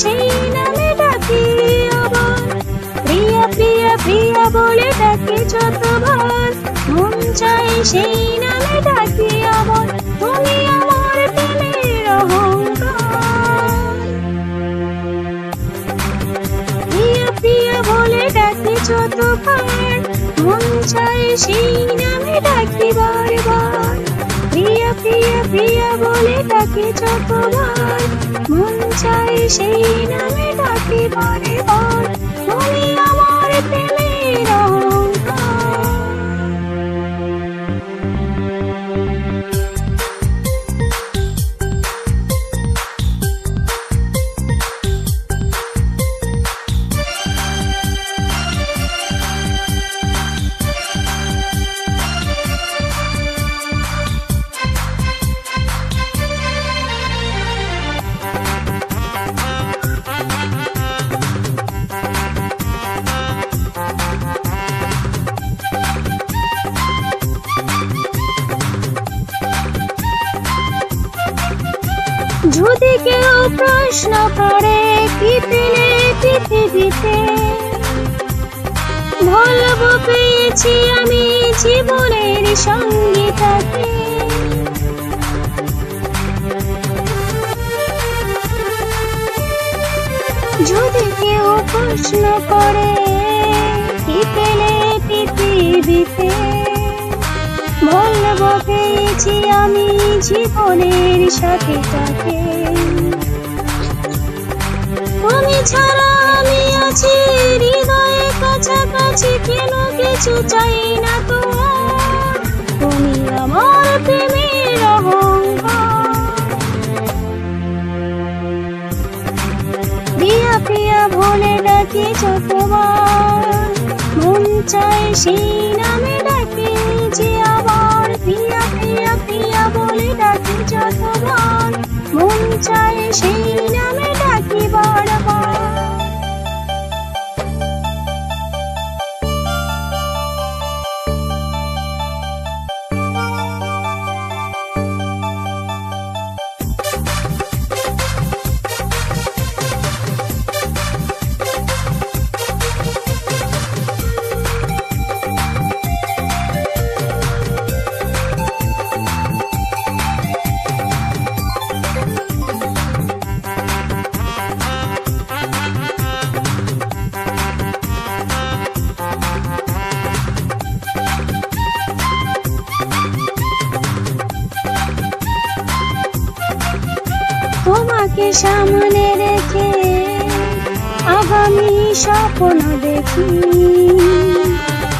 সেই নামে ডাকি আবার প্রিয়া প্রিয়া প্রিয়া বলে ডাকি যতবার মন চাই সেই নামে ডাকি আবার তুমি আমার প্রেমের অহংকার। প্রিয়া প্রিয়া বলে ডাকি যতবার মন চাই সেই নামে ডাকি বারবার। প্রিয়া প্রিয়া প্রিয়া বলে ডাকি যতবার মন চাই সেই নামে ডাকি বারবার তুমি যদি কেউ প্রশ্ন করে, কি পেলে পৃথিবীতে? বলব পেয়েছি আমি জীবনের সঙ্গীতাকে যদি কেউ প্রশ্ন করে, কি পেলে পৃথিবীতে? বলব পেয়েছি আমি জীবনের সাথে তাকে। তুমি ছাড়া আমি আছি, হৃদয়ে কাছাকাছি, কেন কিছু চাই না তো? তুমি আমার প্রেমের প্রিয়া প্রিয়া বলে ডাকি যতবার। মন চাই সেই নামে তোমাকে সামনে রেখে আগামী স্বপ্ন দেখি।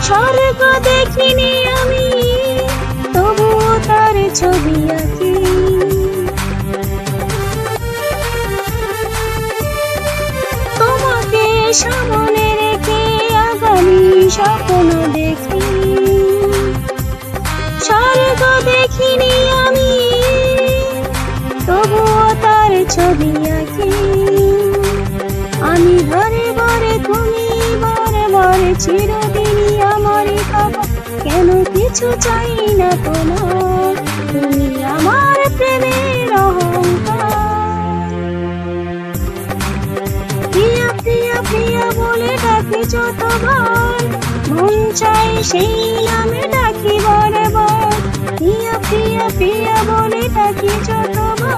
স্বর্গ দেখিনি আমি, তবুও তার ছবি আঁকি। তোমাকে সামনে রেখে আগামী স্বপ্ন দেখি। স্বর্গ দেখিনি তার আমি ঘরে ঘরে তুমি বারে বারে চিরদিনই খাবার কেন কিছু চাই না তোমার, তুমি আমার প্রেমের প্রিয়া প্রিয়া প্রিয়া বলে ডাকি যতবার মন চাই সেই নামে ডাকি বারবার। প্রিয়া প্রিয়া প্রিয়া বলে ডাকি যতবার